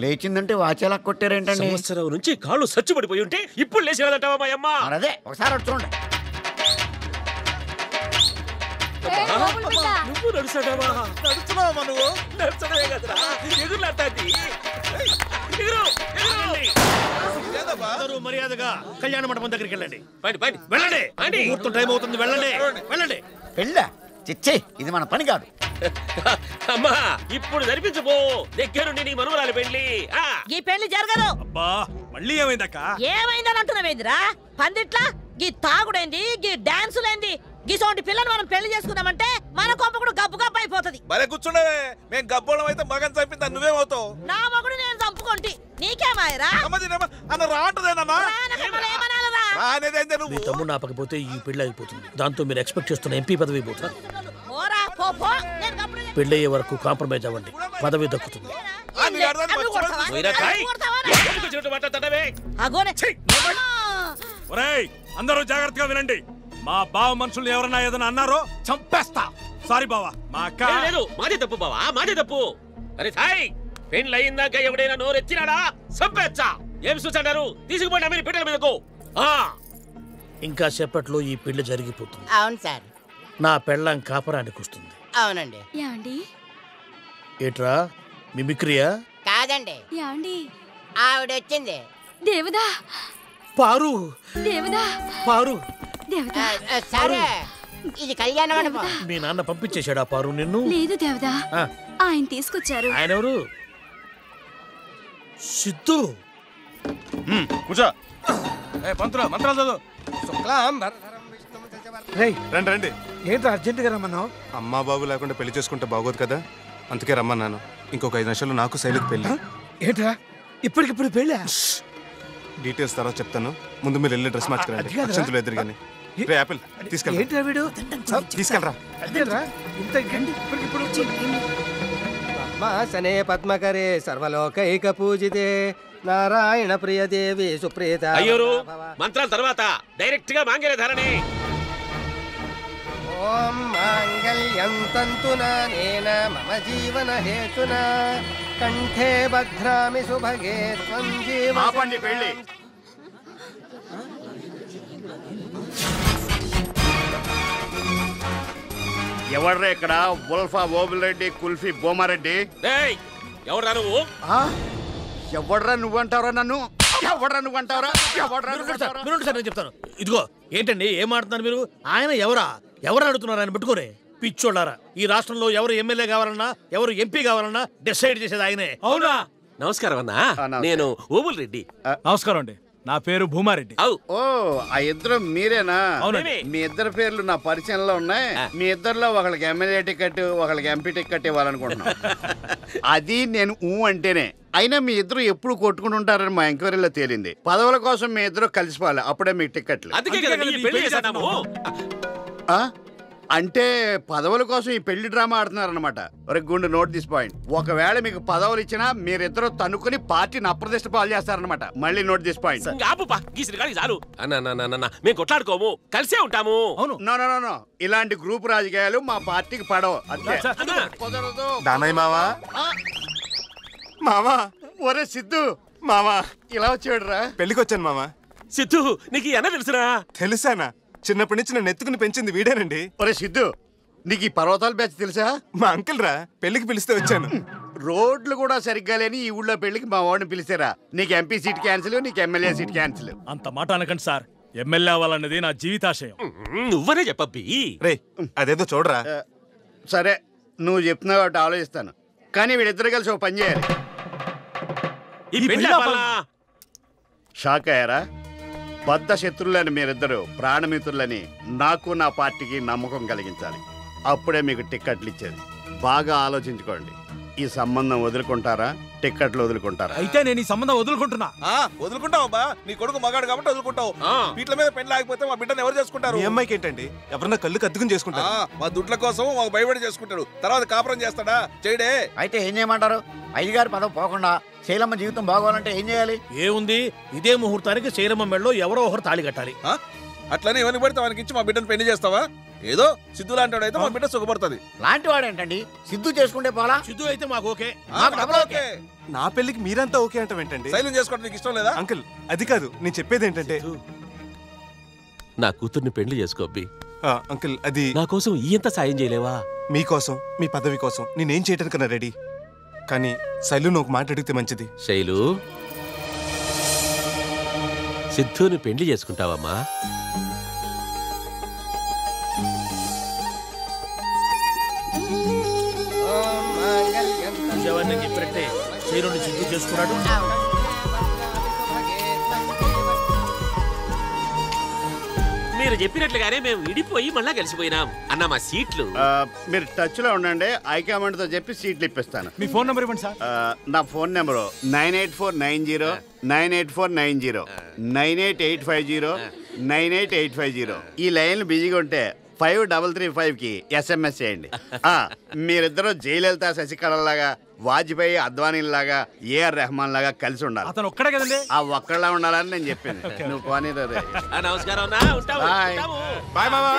లేచిందంటే వాచేలా కొట్టారేంటండి? సంవత్సరం నుంచి కాళ్ళు సచ్చుపడిపోయి ఉంటే ఇప్పుడు లేచినదంటావా మా అమ్మ? మరి అదే ఒకసారి చూడండి. నువ్వు నడుస్తాడావా నడుస్తున్నావా నువ్వు? నడుచడమే కదరా? ఎగురులాడతాది ఎగురు లేదబ్బా. అందరూ మర్యాదగా కళ్యాణ మండపం దగ్గరికి వెళ్ళండి. పని పని వెళ్ళండి. అండి. ముహూర్తం టైం అవుతుంది వెళ్ళండి. వెళ్ళండి. పెళ్ళా? చిచ్చే ఇది మన పని కాదు. అమ్మా ఇప్పుడు జరిపించబో దగ్గరుండి నీ మనుమరాలు పెళ్ళి ఆ. ఈ పెళ్ళి జరగదు. అబ్బా మళ్ళీ ఏమైందక్క? ఏమైందని అంటున్నావేందిరా? పందిట్లా? గీ తాగుడేంది? గీ డాన్సులేంది? గీసోంటి పిల్లని మనం పెళ్ళి చేసుకుందామంటే మన కొంప కూడా గబ్బు గబ్బు అయిపోతది. భలే కూర్చుండవే మేము గబ్బోళం అయితే మగన్ చంపిందా నువ్వేమవుతావు? నా మగుడు నేను చంపుకుంటి. నీకేమాయరా? అన్న రావట్లేదన్నా మీ నువ్వు? తమ్ముడు ఆపకపోతే ఈ పెళ్ళి అయిపోతుంది. దాంతో మీరు ఎక్స్పెక్ట్ చేస్తున్న ఎంపీ పదవి పోతుంది. పోరా పో పో నేను గప్పుడు పెళ్ళి అయ్యే వరకు కాంప్రమైజ్ అవ్వండి. పదవి దక్కుతుంది. అందరూ జాగ్రత్తగా వినండి. మా బావ మనుషులు ఎవరన్నా ఏదైనా అన్నారో చంపేస్తా. సారీ బావా మా అక్క. లేదు, మాదే తప్పు బావా మాదే తప్పు. అరే సాయ్ పెళ్ళి అయిందాక ఎవడైనా నోరెత్తినాడా? సంపేచ్చా ఏం చూసంటారు తీసుకుపోయినా మీరు పెట్టల మీదకు. ఆ. ఇంకా సేపట్లో ఈ పెళ్ళి జరిగిపోతుంది. అవును సార్. నా పెళ్ళం కాపరానికి వస్తుంది. అవునండి. యాండి ఏట్రా? మిమిక్రియా? కాదండి. యాండి ఆవిడ వచ్చింది దేవదా. పారు. దేవదా. పారు. దేవదా. ఆ, సరే. ఇది కళ్యాణ మండపం. మీ నాన్న పంపించేశాడా పారు నిన్ను? లేదు దేవదా. ఆ, ఆయన తీసుకొచ్చారు. ఆయన ఎవరు సిద్ధు కూర్చో. ఏ పంతులు మంత్రాలు చదువు. రండి రండి. ఏంటో అర్జెంటుగా రమ్మన్నావు? అమ్మా బాబు లేకుండా పెళ్ళి చేసుకుంటే బాగోదు కదా? అందుకే రమ్మన్నాను. ఇంకొక ఐదు నిమిషాలు నాకు శైలికి పెళ్ళి ఏంట్రా? ఇప్పటికిప్పుడు పెళ్ళా? డీటెయిల్స్ తర్వాత చెప్తాను. ముందు మీరు వెళ్ళి డ్రెస్ మార్చుకురండి. అక్షంతలు ఎదురుగాని రే యాపిల్ ఏంట్రా వీడు? తీసుకెళ్ళరా. అదేరా ఇంత ఇప్పటికిప్పుడు పద్మాసనే పద్మకరే సర్వలోకైక పూజితే. నారాయణ ప్రియ దేవి సుప్రీత అయ్యోరు మంత్రాల తర్వాత డైరెక్ట్గా మాంగళ్య ధారణే. ఓం మాంగళ్యం తంతునా నేన మమ జీవన హేతునా కంఠే భద్రామి సుభగే త్వం జీవ ఆపండి పెళ్ళి. ఎవడ్రా ఇక్కడ? బుల్ఫా ఓబులరెడ్డి కుల్ఫీ బోమారెడ్డి? ఏయ్ ఎవరా నువ్వు? ఆ? ఎవడ్రా నువ్వంటావురా నన్ను? ఎవడ్రా నువ్వంటావురా? ఎవడ్రా? వినండి సార్ నేను చెప్తాను. ఇదిగో ఏంటండి ఏం మాట్లాడుతున్నారు మీరు? ఆయన ఎవరా? ఎవరు అడుగుతున్నారు ఆయన పెట్టుకోరే? పిచ్చోళ్ళారా. ఈ రాష్ట్రంలో ఎవరు ఎమ్మెల్యే కావాలన్నా ఎవరు ఎంపీ కావాలన్నా డిసైడ్ చేసేది ఆయనే. అవునా? నమస్కారం అన్నా. నేను ఓబుల్ రెడ్డి. నమస్కారం అండి. నా పేరు భూమారెడ్డి. ఓ ఆ ఇద్దరు మీరేనా? అవునండి. మీ ఇద్దరు పేర్లు నా పరిచయంలో ఉన్నాయి. మీ ఇద్దరిలో ఒకళ్ళకి ఎమ్మెల్యే టికెట్ ఒకళ్ళకి ఎంపీ టికెట్ ఇవ్వాలనుకుంటున్నాను అది నేను ఊ అంటేనే. అయినా మీ ఇద్దరు ఎప్పుడు కొట్టుకుని ఉంటారని మా ఎంక్వైరీలో తేలింది. పదవుల కోసం మీ ఇద్దరు కలిసిపోవాలి. అప్పుడే మీ టికెట్లు. అంటే పదవుల కోసం ఈ పెళ్ళి డ్రామా ఆడుతున్నారనమాట ఒరే గుండు నోట్ దిస్ పాయింట్. ఒకవేళ మీకు పదవులు ఇచ్చినా మీరిద్దరు తనుకుని పార్టీని అప్రదిష్ట పాలు చేస్తారనమాట మళ్ళీ నోట్ దిస్ పాయింట్. ఇంకా ఆపు పా గీసిన కాడికి చాలు. అన్న అన్న, అన్న, అన్న, మేము కొట్లాడుకోము. కలిసే ఉంటాము. అవును. No no no no. ఇలాంటి గ్రూప్ రాజకీయాలు మా పార్టీకి పడవు. అంతే. అన్న, కుదరదు. దానయ్య మావా? ఆ, మావా ఒరే సిద్ధు. మావా ఇలా వచ్చాడు రా పెళ్ళికి వచ్చాను మావా. సిద్ధు నీకు అన్న తెలుసురా? తెలుసానా? చిన్నప్పటి నుంచి నన్ను ఎత్తుకుని పెంచింది వీడేనండి. ఒరే సిద్ధు నీకు ఈ పర్వతాల బ్యాచ్ తెలుసా? మా అంకుల్ రా పెళ్ళికి పిలిస్తే వచ్చాను. రోడ్లు కూడా సరిగ్గా లేని ఈ ఊళ్ళో పెళ్ళికి మా వాడిని పిలిచారా? నీకు ఎంపీ సీట్ క్యాన్సిల్ నీకు ఎమ్మెల్యే సీట్ క్యాన్సిల్ అంత మాట అనకండి సార్. ఎమ్మెల్యే అవ్వాలన్నది నా జీవితాశయం. నువ్వనే చెప్పబ్బి. రే అదేదో చూడరా. సరే నువ్వు చెప్తున్నావు కాబట్టి ఆలోచిస్తాను. కానీ వీళ్ళిద్దరు కలిసి ఒక పని చేయాలి? షాక్ అయ్యారా? బద్ద శత్రువులని మీరిద్దరు ప్రాణమిత్రులని నాకు నా పార్టీకి నమ్మకం కలిగించాలి. అప్పుడే మీకు టిక్కెట్లు ఇచ్చేది. బాగా ఆలోచించుకోండి. ఈ సంబంధం వదులుకుంటారా? టిక్కెట్లు వదులుకుంటారా? అయితే నేను ఈ సంబంధం వదులుకుంటున్నా. వదులుకుంటావు అబ్బా. నీ కొడుకు మగాడు కాబట్టి వదులుకుంటావు. ఆ, వీట్ల మీద పెళ్ళి ఆగిపోతే మా బిడ్డను ఎవరు చేసుకుంటారు? మీ అమ్మాయికి ఏంటండి? ఎవరన్నా కళ్ళు కత్తుకుని ఆ, చేసుకుంటారు మా దుడ్ల కోసం మాకు భయపడి చేసుకుంటాడు తర్వాత కాపురం చేస్తాడా? చేయడే. అయితే ఏం చేయమంటారు? అయ్యగారి పదవి పోకుండా శైలమ్మ జీవితం బాగోవాలంటే ఏం చేయాలి? ఏముంది? ఇదే ముహూర్తానికి శైలమ్మ మెడలో ఎవరో ఒకరు తాళి కట్టాలి. ఆ? అట్లనే ఎవరికి పడితే వానికి ఇచ్చి మా బిడ్డను పెళ్ళి చేస్తావా? ఏదో సిద్ధు లాంటి అయితే మన బిడ్డ సుఖపడుతుంది. లాంటి వాడేంటండి సిద్ధు చేసుకుంటే పోలా? సిద్ధు అయితే మాకు ఓకే. మాకు డబుల్ ఓకే. నా పెళ్ళికి మీరంతా ఓకే అంటాం ఏంటండి? శైలం చేసుకోవడం నీకు ఇష్టం లేదా? అంకుల్ అది కాదు నేను చెప్పేది ఏంటంటే నా కూతుర్ని పెళ్ళి చేసుకోబ్బి ఆ, అంకుల్ అది నా కోసం ఈ ఎంత సాయం చేయలేవా? మీకోసం మీ పదవి కోసం నేనేం చేయడానికన్నా రెడీ? కానీ శైలు ఒక మాట అడిగితే మంచిది. శైలు? సిద్ధుని పెళ్ళి చేసుకుంటావమ్మా. శైలుని సిద్ధు చేసుకున్నాడు. మీరు చెప్పినట్లుగానే మేము విడిపోయి మళ్ళా కలిసిపోయినాం అన్న మా సీట్లు. మీరు టచ్లో ఉండండి. హైకమాండ్తో చెప్పి సీట్లు ఇప్పిస్తాను. మీ ఫోన్ నెంబర్ ఇవ్వండి సార్. నా phone number nine eight four nine zero nine eight four nine zero nine eight eight five zero nine eight eight five zero. ఈ లైన్లు బిజీగా ఉంటే ఫైవ్ డబల్ త్రీ ఫైవ్కి ఎస్ఎంఎస్ చేయండి. ఆ, మీరిద్దరూ జయలలిత శశికళ లాగా వాజ్పేయి అద్వానీ లాగా ఏఆర్ రెహమాన్ లాగా కలిసి ఉండాలి. అతను ఒక్కడే కదండి? ఆ ఒక్కళ్ళ ఉండాలని నేను చెప్పింది. నువ్వు పోనీ నమస్కారం బాయ్ మామా.